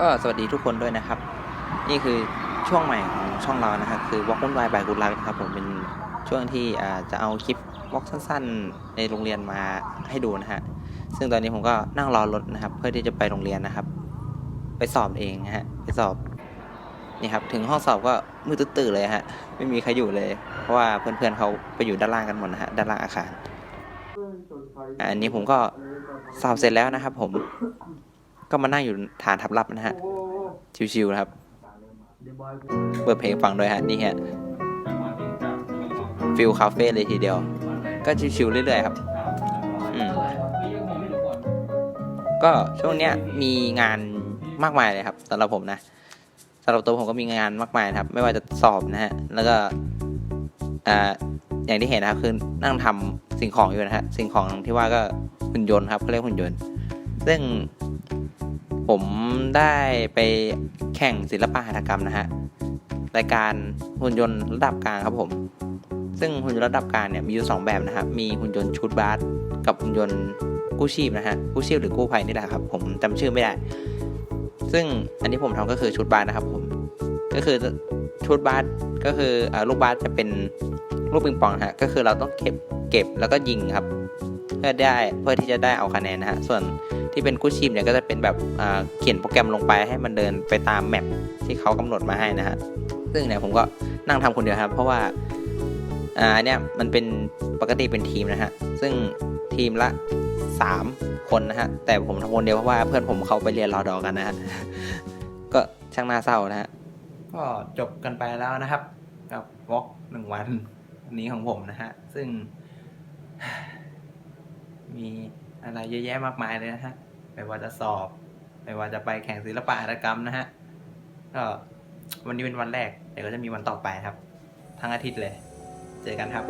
ก็สวัสดีทุกคนด้วยนะครับ นี่คือช่วงใหม่ของช่องเรานะครับคือวอล์กวุ่นวายบายกุลานะครับผมเป็นช่วงที่จะเอาคลิปวอล์กสั้น ๆ ในโรงเรียนมาให้ดูนะฮะซึ่งตอนนี้ผมก็นั่งรอรถนะครับ เพื่อที่จะไปโรงเรียนนะครับ ไปสอบเองนะฮะไปสอบนี่ครับถึงห้องสอบก็มืดตื้อเลยฮะไม่มีใครอยู่เลย เพราะว่าเพื่อนๆเขาไปอยู่ด้านล่างกันหมดนะฮะด้านล่างอาคารอันนี้ผมก็สอบเสร็จแล้วนะครับ ผม ก็มานั่งอยู่ฐานทับลับนะฮะ ชิวๆนะครับ เปิดเพลงฟังด้วยฮะ นี่ฮะ ฟิลคาเฟ่เลยทีเดียว ก็ชิวๆเรื่อยๆครับอืมก็ช่วงเนี้ยมีงานมากมายเลยครับสำหรับผมนะสำหรับตัวผมก็มีงานมากมายนะครับ ไม่ว่าจะสอบนะฮะ แล้วก็อ่าอย่างที่เห็นนะครับคือนั่งทำสิ่งของอยู่นะฮะสิ่งของที่ว่าก็หุ่นยนต์ครับเขาเรียกหุ่นยนต์ ซึ่ง ผมได้ไปแข่งศิลปะหัตถกรรมนะฮะรายการหุ่นยนต์ระดับกลางครับผม ซึ่งหุ่นยนต์ระดับกลางเนี่ยมีอยู่สองแบบนะครับ มีหุ่นยนต์ชุดบาสกับหุ่นยนต์กู้ชีพนะฮะกู้ชีพหรือกู้ภัยนี่แหละครับ ผมจำชื่อไม่ได้ ซึ่งอันที่ผมทำก็คือชุดบาสนะครับผม ก็คือชุดบาสก็คืออ่าลูกบาสจะเป็นลูกปิงปองฮะก็คือเราต้องเก็บเก็บแล้วก็ยิงครับ เพื่อได้เพื่อที่จะได้เอาคะแนนนะฮะส่วนที่เป็นกู้ชีพเนี่ยก็จะเป็นแบบเขียนโปรแกรมลงไปให้มันเดินไปตามแมปที่เขากำหนดมาให้นะฮะซึ่งเนี่ยผมก็นั่งทำคนเดียวครับ เพราะว่าอ่าเนี่ยมันเป็นปกติเป็นทีมนะฮะซึ่งทีมละ 3 คนนะฮะแต่ผมทำคนเดียวเพราะว่าเพื่อนผมเขาไปเรียนรอดอกันนะฮะก็ช่างน่าเศร้านะฮะก็จบกันไปแล้วนะครับกับวอล์กหนึ่งวันนี้ของผมนะฮะซึ่ง มีอะไรเยอะแยะมากมายเลยนะฮะไม่ว่าจะสอบ ไม่ว่าจะไปแข่งศิลปะอาตกรรมนะฮะก็วันนี้เป็นวันแรกเดี๋ยวก็จะมีวันต่อไปครับ ทั้งอาทิตย์เลย เจอกันครับ